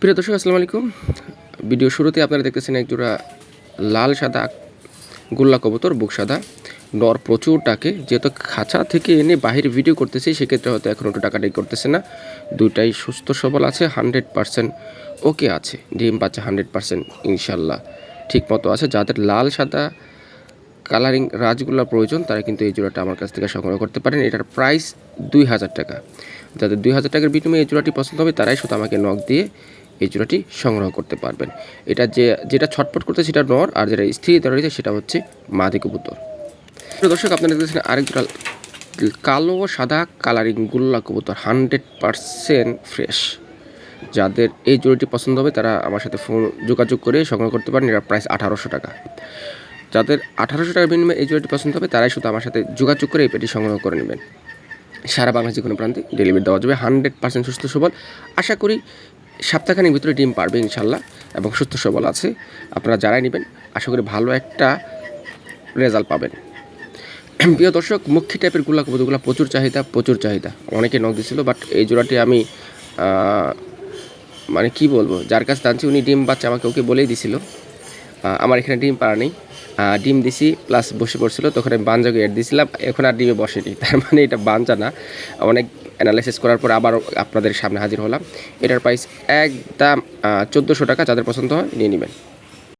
প্রিয় দর্শক, আসসালামু আলাইকুম। ভিডিও শুরুতে আপনারা দেখতেছেন এক জোড়া লাল সাদা, গোল্লা কবুতর, বুক সাদা। নর প্রচুর ডাকে, যেহেতু খাঁচা থেকে এনে বাহির ভিডিও করতেছি, সেক্ষেত্রে হয়তো এখন একটু টাকাটাই করতেছে না। দুইটাই সুস্থ, সবল আছে হান্ড্রেড পার্সেন্ট ওকে আছে। ডিম বাচ্চা হান্ড্রেড পার্সেন্ট ইনশাল্লাহ ঠিক মতো আছে। যাদের লাল সাদা কালারিং রাজগুলা প্রয়োজন, তারা কিন্তু এই জোড়াটা আমার কাছ থেকে সংগ্রহ করতে পারেন। এটার প্রাইস দুই হাজার টাকা। যাদের দুই হাজার টাকার বিনিময়ে এই জোড়াটি পছন্দ হবে, তারাই শুধু আমাকে নখ দিয়ে এই জোড়াটি সংগ্রহ করতে পারবেন। এটা যে, যেটা ছটপট করতে সেটা নর, আর যেটা স্থির রয়েছে সেটা হচ্ছে মাদি কবুতর। দর্শক, আপনারা দেখতেছেন আরেক কালো সাদা কালারিং গুল্লা কবুতর, হান্ড্রেড পারসেন্ট ফ্রেশ। যাদের এই জোড়াটি পছন্দ হবে, তারা আমার সাথে ফোন, যোগাযোগ করে সংগ্রহ করতে পারেন। এটার প্রাইস আঠারোশো টাকা। যাদের আঠারোশো টাকার বিনিময়ে এই জোড়াটি পছন্দ হবে, তারাই শুধু আমার সাথে যোগাযোগ করে এই পেটি সংগ্রহ করে নেবেন। সারা বাংলাদেশে কোনো প্রান্তে ডেলিভারি দেওয়া যাবে। হান্ড্রেড পার্সেন্ট সুস্থ সবল। আশা করি সপ্তাহখানেক ভিতরে ডিম পারবে ইনশাল্লাহ এবং সুস্থ সবল আছে। আপনারা যারাই নেবেন, আশা করি ভালো একটা রেজাল্ট পাবেন। প্রিয় দর্শক, মুখ্য টাইপেরগুলা কবুতরগুলো প্রচুর চাহিদা প্রচুর চাহিদা। অনেকে নখ দিছিল বাট এই জোড়াটি আমি মানে কি বলব, যার কাছে টানছি উনি ডিম বাচ্চা আমাকে ওকে বলেই দিছিল। আমার এখানে ডিম পাড়া নেই। ডিম দিছি প্লাস বসে পড়ছিল, তখন আমি বাঞ্জাকে এড দিছিলাম, এখন আর ডিমে বসেনি। তার মানে এটা বাঞ্জা না। অনেক অ্যানালাইসিস করার পর আবার আপনাদের সামনে হাজির হলাম। এটার প্রাইস একদম চোদ্দোশো টাকা, যাদের পছন্দ হয় নিয়ে নেবেন।